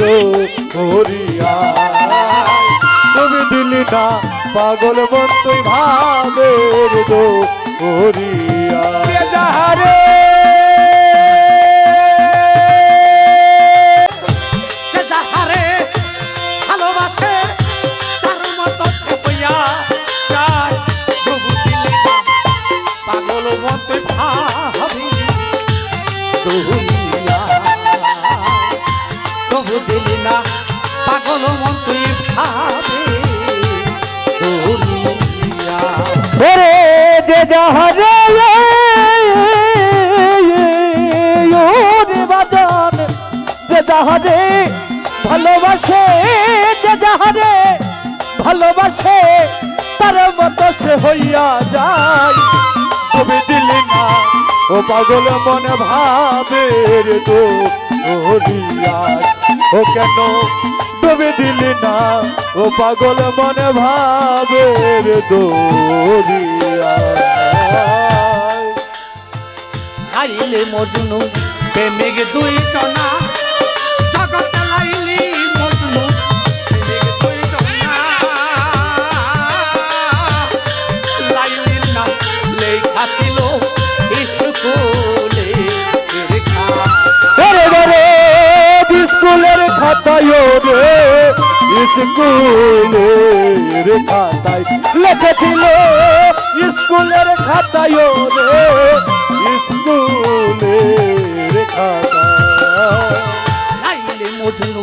দো হরিয়া তুমি দিলি না পাগল মন তুই ভাবের দো হরিয়া যাহারে? যে দিলি না পাগল মন তুই ভাবি ওরে বাজান যে যাহারে ভালোবাসে, যে ভালোবাসে, তার মতো সে হইয়া যায়। তবে দিলি না, ও পাগল মনে ভাবে রে তো ও কেন তবে দিলি না? ও পাগল মনে ভাবে রে আইলে মজনু, প্রেমিক দুই জনা জগৎ লাইলি মজনু, প্রেমিক দুই জনা লাইলির না, লেখা ছিল স্কুলে স্কুলের খাতায় রে স্কুলের খাতায় লেখেছিল স্কুলের খাতায় রে স্কুলের খাতায়। নাইলে মজনু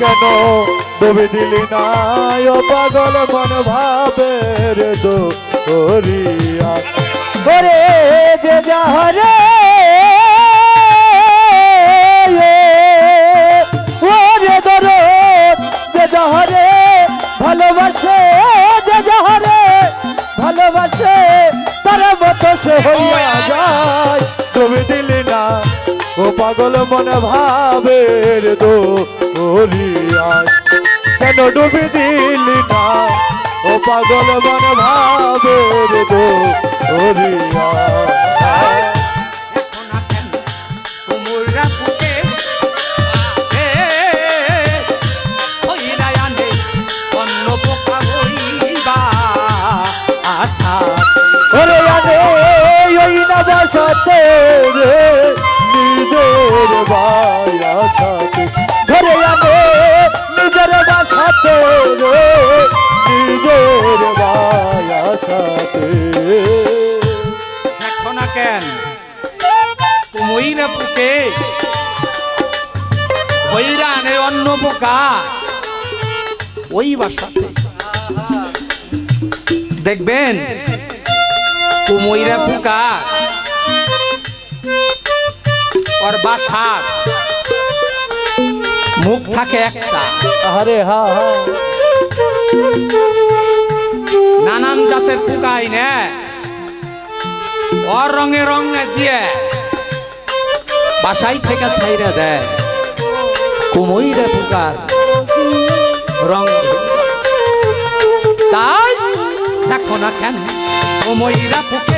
কেন? ডুবি দিলি না, ও পাগল মনে ভাবের দরিয়ায় করে যে যাহারে ওরে দরদ, যে যাহারে ভালোবাসে, যে যাহারে ভালোবাসে, তার মতো সে হইয়া যায়। তুমি দিলি না, ও পাগল মনে ভাবের দো হরিয়ায় কেন ডুবি দিলি না? ও পাগল মনে ভাবের দো হরিয়ায় এখন আছেন কুমুররা বুকে দেখো না কেন? কুমইরা বুকে হইরা অন্য পোকা ওই বাসাতে। দেখবেন? কুমইরা পোকা ওর বাসার মুখ থাকে একটা। আরে হা হা। নানান জাতের পোকা নে ওর রঙে দিয়ে বাসাই থেকে ছাইরা দেয়। কুমইরে পোকার রং তাই দেখো না কেন কুমইরা পোকে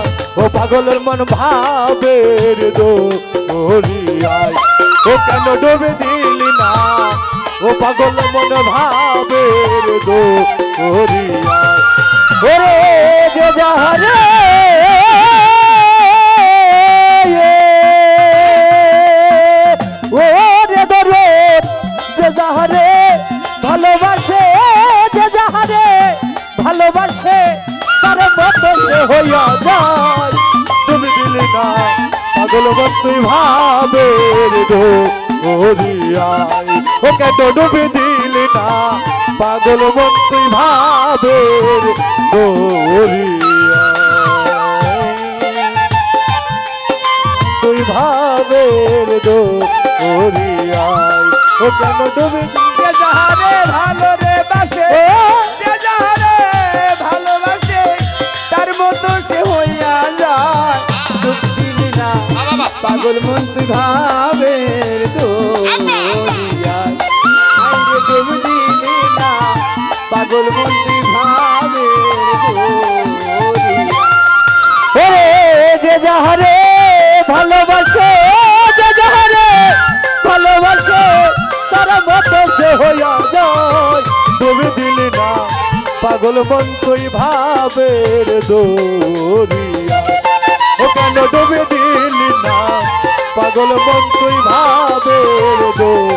ও পাগলের মন ভাবের ও কেন ডুবে দিলি না? ও পাগল মন ভাবের ওরে যে যে ভালোবাসে যে ভালোবাসে, তার মতো হইয়া দিলি না পাগল বন্ধুই ভাবের দো ওরিয়াই ওকে ডুবে দিলি না, পাগল বন্ধুই ভাবের দো তুই ভাবের দো ওরিয়াই ও কেন ডুবে পাগল মন তুই ভাবের দোরিয়া কেন ডুবে দিলি না? পাগল মন তুই ভাবের দোরিয়া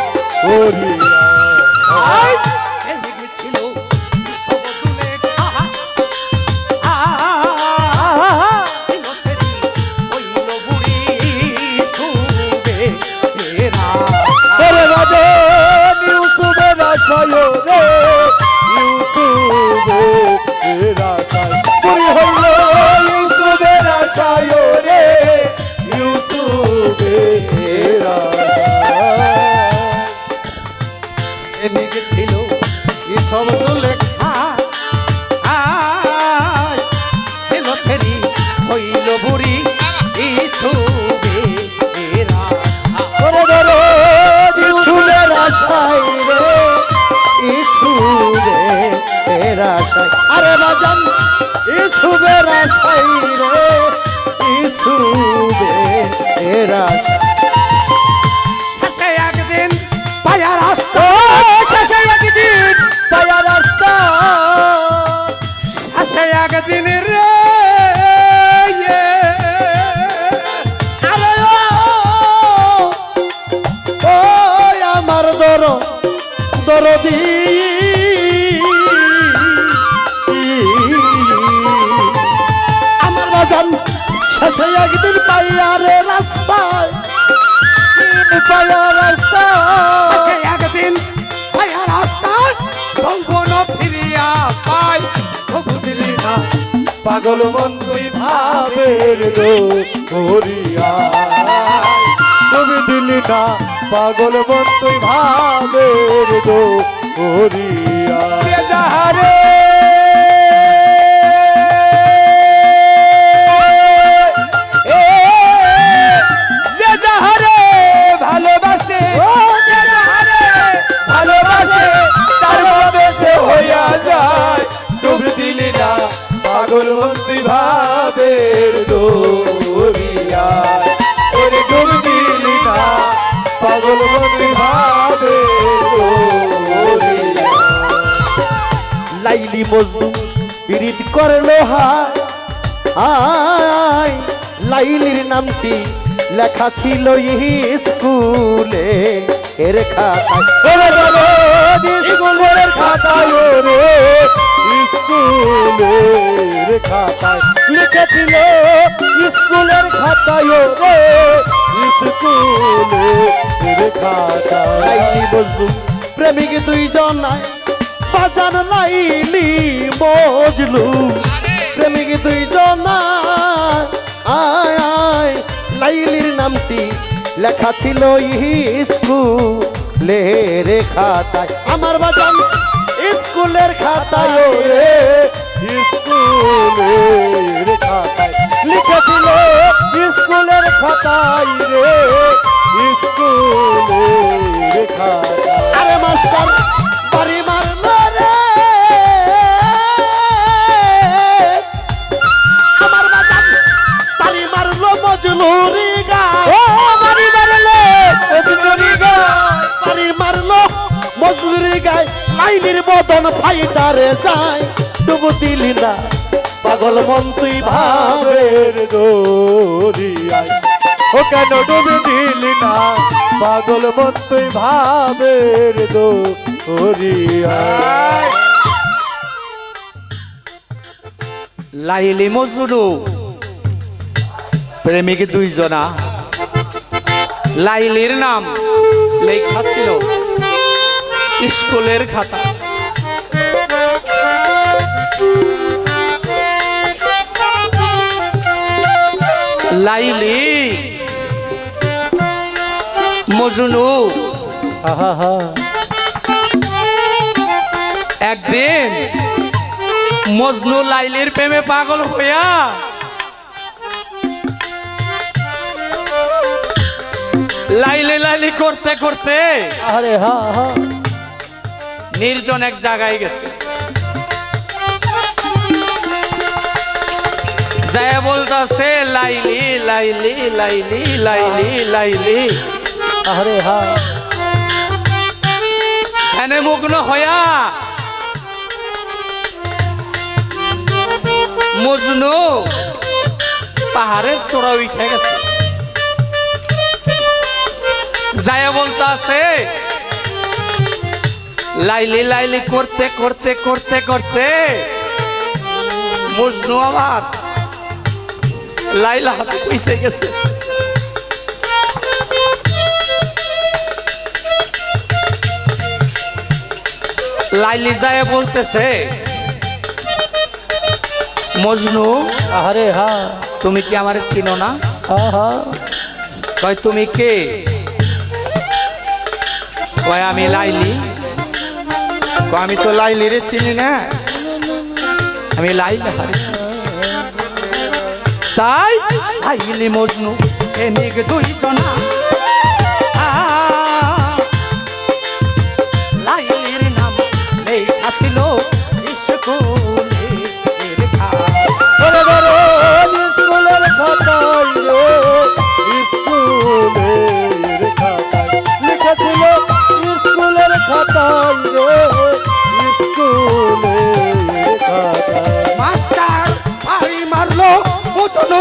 পাগল মন তুই ভাবের দোরিয়া তুমি দিলি না পাগল মন তুই ভাবের দোরিয়া পাগল ভাবের দোরিয়া ওরে ডুব দিলি না, পাগল ভাবের লাইলি মজনু পীড়িত করল আয়, লাইলির নামটি লেখা ছিল স্কুলে। এর খাতায়। স্কুলের খাতায় স্কুলের খাতায় লিখেছিল স্কুলের খাতায় রে স্কুলের খাতায়। প্রেমিক দুইজন নাই বাজান লাইলি মজলু প্রেমিক দুইজন আয় আয় লাইলির নামটি লেখা ছিল স্কুলের খাতায়। আমার বাজান স্কুলের খাতায় রে স্কুলের খাতায় লিখেছিল স্কুলের খাতায় রে স্কুলের খাতায়। আরে মাস্টার বাড়ি মারল রে আমার বাজার বাড়ি মারলো মজলুরি গা গায় লাইলির বদন ফাইটারে যায়, ডুবু দিলি না। পাগল মন তুই ভাবের দরিয়ায়। ও কেন ডুবে দিলি না? পাগল মন তুই ভাবের দরিয়ায়। লাইলি মজনু, প্রেমিক দুইজনা। লাইলির নাম লেখা ছিল। স্কুলের খাতা লাইলি। মজনু। একদিন মজনু লাইলির প্রেমে পাগল হইয়া লাইলি লাইলি করতে করতে আরে হা হা। নির্জন এক জায়গায় গেছে। যায় বলতাছে লাইলি লাইলি লাইলি লাইলি লাইলি। আরে হা। এনে মগ্ন হইয়া মজনু পাহাড়ের চূড়া উঠে গেছে। যায় বলতাছে লাইলি লাইলি করতে করতে করতে করতে। মজনু আবার লাইলা হাতে পিছে গেছে। লাইলি যায় বলতেছে মজনু আরে হা। তুমি কি আমার চিনো না? তুমি কে? আমি লাইলি। আমি তো লাইলি রে চিনি না। আমি লাইলি তাই লাইলি মজনু এমিক দুই লেখা ছিল স্কুলে।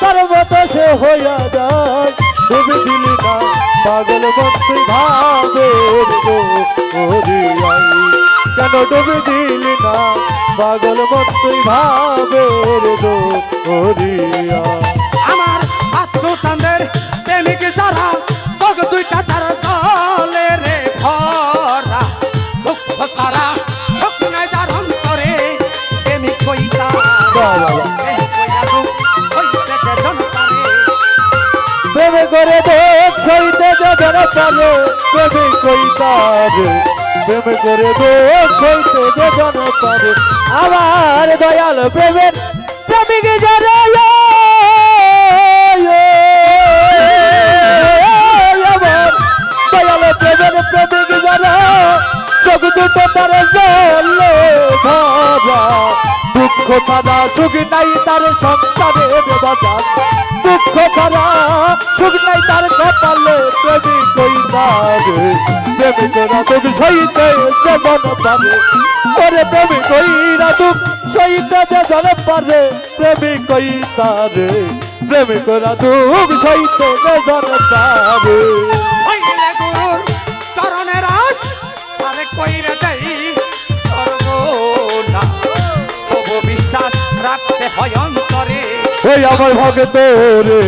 তার মতো সে হইয়া যায়। ডুবে দিলি না পাগল মন তুই ভাবের কেন ডুবে দিলি না পাগল মন তুই ভাবের আমার আত্মু প্রেমিক যারা চোখ দুইটা তার জলে রে ভরা। দুঃখ সারা নাই যার অন্তরে প্রেমিক কইতা প্রেমে করে সইতে যেন পারে, আমার দয়াল প্রেমের প্রেমিক দয়াল প্রেমের প্রেমিক চোখ দুটো তার দুঃখ ছাড়া সুখ নাই তার বাজার প্রেমিক না দুঃখ সইতে যেমন পারে ওরে প্রেমিক কইরা দুঃখ। সইতে যেমন পারে প্রেমিক কইতারে প্রেমিক না দুঃখ সইতে যেমন পারে হইলে গুরুর চরণের আস আরে কইরে দেই সর্বনা তবু বিশ্বাস রাখতে হয় অন্তরে ওই আমার ভগত রে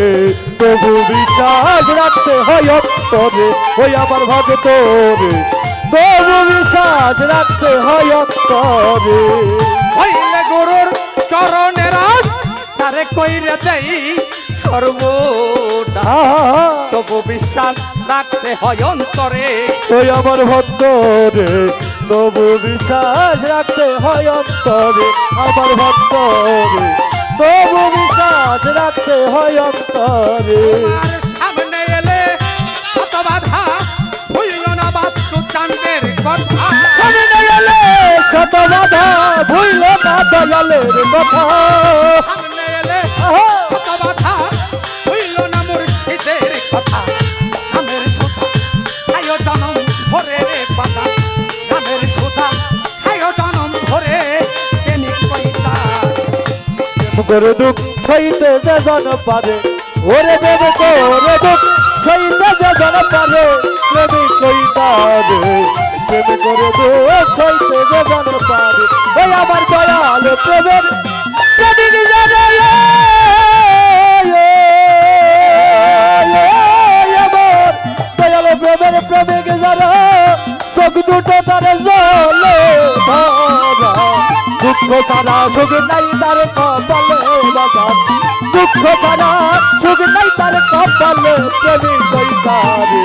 তবু বিশ্বাস রাখতে হয় অন্তরে ওই আমার ভগত রে তবু বিশ্বাস রাখতে হয় অন্তরে। হইলে গুরুর চরণের আস তারে কইরে দেই সর্বনা আহা, তবু বিশ্বাস রাখতে হয় অন্তরে। ওই আমার ভক্ত রে তবু বিশ্বাস রাখতে হয় অন্তরে। আমার ভক্তরে তবু বিশ্বাস রাখতে হয় অন্তরে। চান্দের কথা। শত বাধা ভুইল না দয়ালের কথা। সামনে এলে কত বাধা ভুইল না মুর্শিদের কথা। নামের সুধা খাইও জনম ভরে রে পাতা। নামের সুধা খাইও জনম ভরে তেনি কইতা করে দুঃখ সইতে যে জন পারে ওরে দেব করে দুঃখ সইতে যে জন পারে। প্রেমী কইতারে প্রেম করে দুঃখ সইতে যে জন পারে ওই আমার দয়াল প্রেমের প্রেমিক আমার দয়াল প্রেমের প্রেমিক জানা চোখ দুটো তারে জলে দুঃখ তারা সুখ নাই তার কপালে বাজার দুঃখ তারা সুখ নাই তার কপালে প্রেমী কইতারে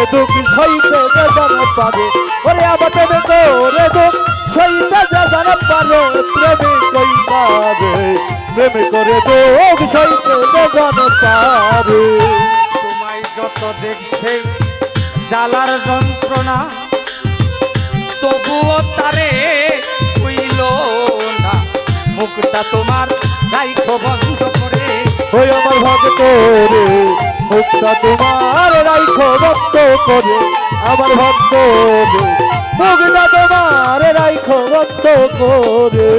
প্রেম দুঃখ সইতে যে জন পারে ওরে আবার প্রেম করে দুঃখ সইতে যে জন পারে, প্রেমী কইতারে প্রেম করে দুঃখ সইতে যে জন পারে তোমায় যত দেখছে, জ্বালার যন্ত্রণা, তবুও তারে হইল না। মুখটা তোমার রাইখো বন্ধ করে। ওই আমার ভক্ত রে মুখটা তোমার রাইখো ভক্ত করে আমার ভক্ত রে মুখটা তোমার রাইখো ভক্ত করে।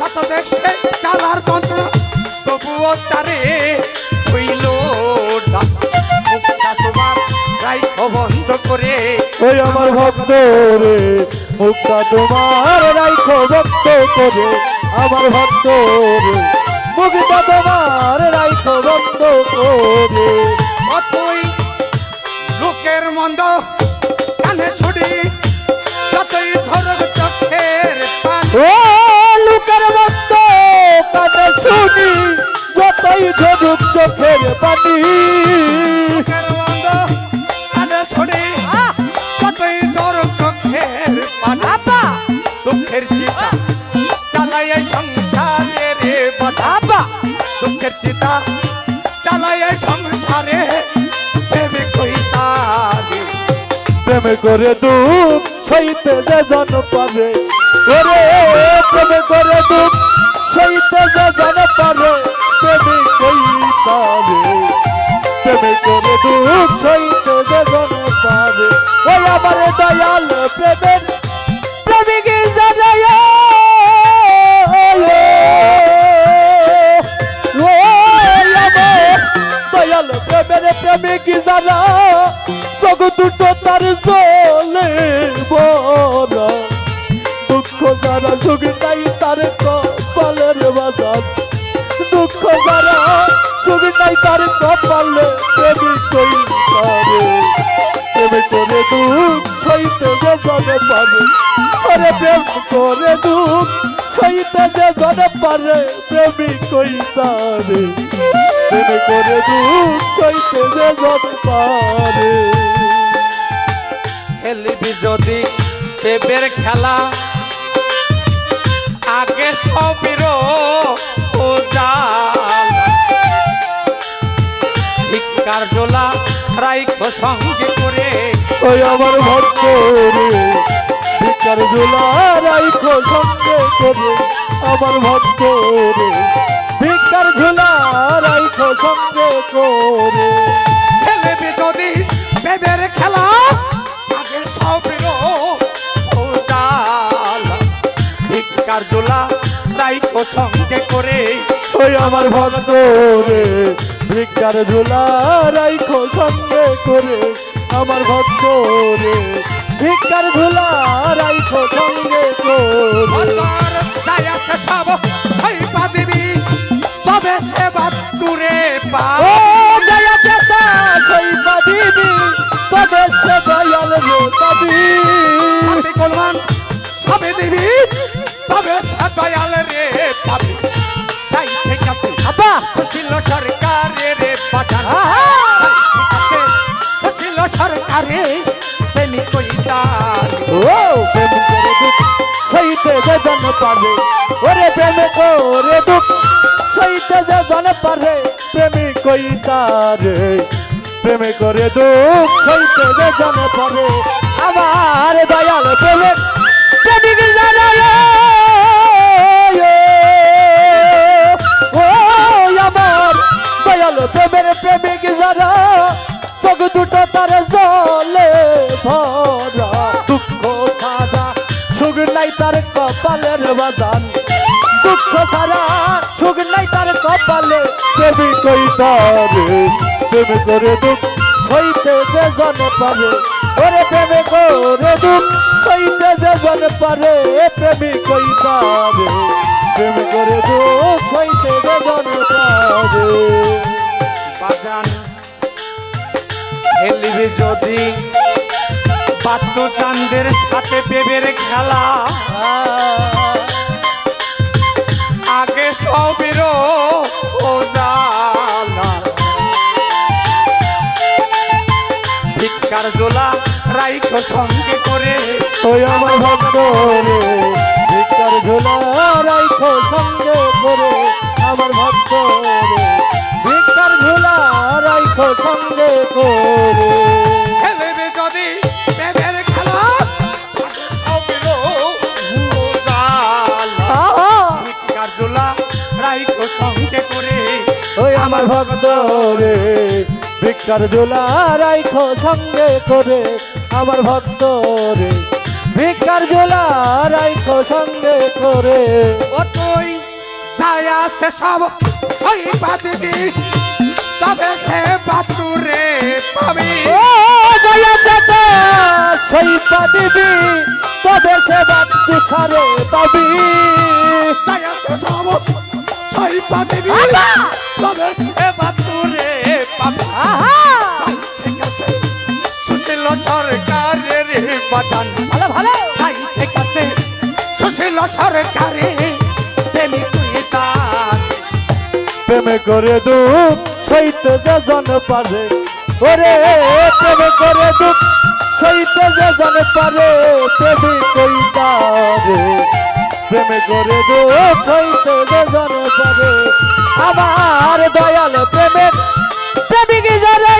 যত দেখছে জ্বালার যন্ত্রণা তবুও তারে হইল না। তোমার রাইখো বন্ধ করে ওই আমার ভক্ত রে মুখটা তোমার রাইখো ভক্ত করে আমার ভক্ত রে। মুখটা তোমার রাইখো বন্ধ করে। অতই লোকের মন্দ কানে ছুটি যতই ঝরক চোখের ও লোকের মন্দ কানে শুনি যতই ঝরুক চোখের পানি। বাধা দুঃখের চিতা চালায় সংসারে কইতা রে প্রেম করে দুঃখ সইতে যে পারে, ওরে, প্রেম করে দুঃখ সইতে যে পারে, প্রেমে কইতারে প্রেম করে দুঃখ সইতে পারে, ওই আমার দয়াল প্রেমের প্রেমিক জানা, চোখ দুটো তার জলে বড় দুঃখ যারা সুখ নাই তার কপালের বাজার। দুঃখ যারা সুখ নাই তার কপালে প্রেমিক কই পারে প্রেম করে দুঃখ সইতে যে জনে পারে আরে প্রেম করে দুঃখ সইতে যে জনে পারে প্রেমিক কই তারে প্রেম করে দুঃখ সইতে যে জনে পারে। খেলবি যদি পেপের খেলা, আগে সবির ও জালা ভিক্ষার জোলা রাইখো সঙ্গে করে। ওই আমার ভক্ত রে ভিকার ঝোলা রাইখো সঙ্গে করে। আমার ভক্ত রে ভিকার ঝোলা রাইখো সঙ্গে করে। খেলবি যদি পেপের খেলা আগে সবির ভিক্ষার জোলা রাইখো সঙ্গে করে। ওই আমার ভক্ত রে ভিকার ঝোলা রাইখো সঙ্গে করে। আমার ভক্ত রে ভিকার ঝুলা রাইখো সঙ্গে করে। সব দিবি। সে বাচ্চুরে পা। ও দয়া চেতা সেই পাবিবি তবে দয়াল রে পাবি হাতে কলমান সবে দিবি তবে দয়াল রে পাবি। তাই ঠিক আছে আব্বা সুশীল সরকারে রে আছে সুশীল সরকারে প্রেমিক কইতার ও প্রেম তারে প্রেম করে দুঃখ যে জন পারে, আমার দয়াল প্রেমে দুটো তার জলে দুঃখ সারা সুখ নাই তার কপালের বাদান দুঃখ সারা তারে প্রেম করে দুঃখ হইতে যে জন পারে ওরে প্রেমে করে দুঃখ হইতে যে জন পারে প্রেমিক কই তারে প্রেম করে দুঃখ হইতে যে জন পারে বাজান খেলবি যদি বাচ্চু চান্দের সাথে পেবের খেলা। আগে সবের ও জালা ভিক্ষার জোলা রাইখ সঙ্গে করে। ওই আমার ভক্ত রে ভিকার ঝোলা রাইখো সঙ্গে করে। আমার ভক্ত রে ভিকার ঝোলা রাইখো সঙ্গে করে। আমার ভক্ত রে ভিকার ঝোলা রাইখো সঙ্গে করে আমার ভক্ত রে ভিকার ঝোলা রাইখো সঙ্গে করে। ও তুই যায় আছে সব ওই পাতিবি তবে সে বাতুরে পাবি। ও দয়া দাদা সেই পাদিবি তবে সে বাচ্চু ছাড়ে পাবি। যায় আছে সব ওই পাতিবি তবে সে বাতুরে তাই সুশীল সরকারের বাজান। ভালো ভালো। তাই ঠিক আছে সুশীল সরকারে প্রেমিক তুই তার। প্রেমে করে দুঃখ সইতে যে জন পারে। ওরে প্রেমে করে দুঃখ সইতে যে জন পারে প্রেমে কই তারে। প্রেমে করে দুঃখ সইতে যে জন আমার দয়াল প্রেমে প্রেমিক যারা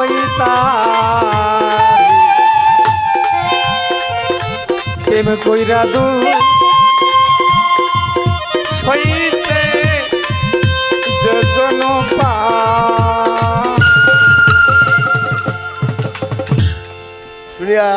কইতা প্রেম কইরা দু হইতে যে জন পা। শুনিয়া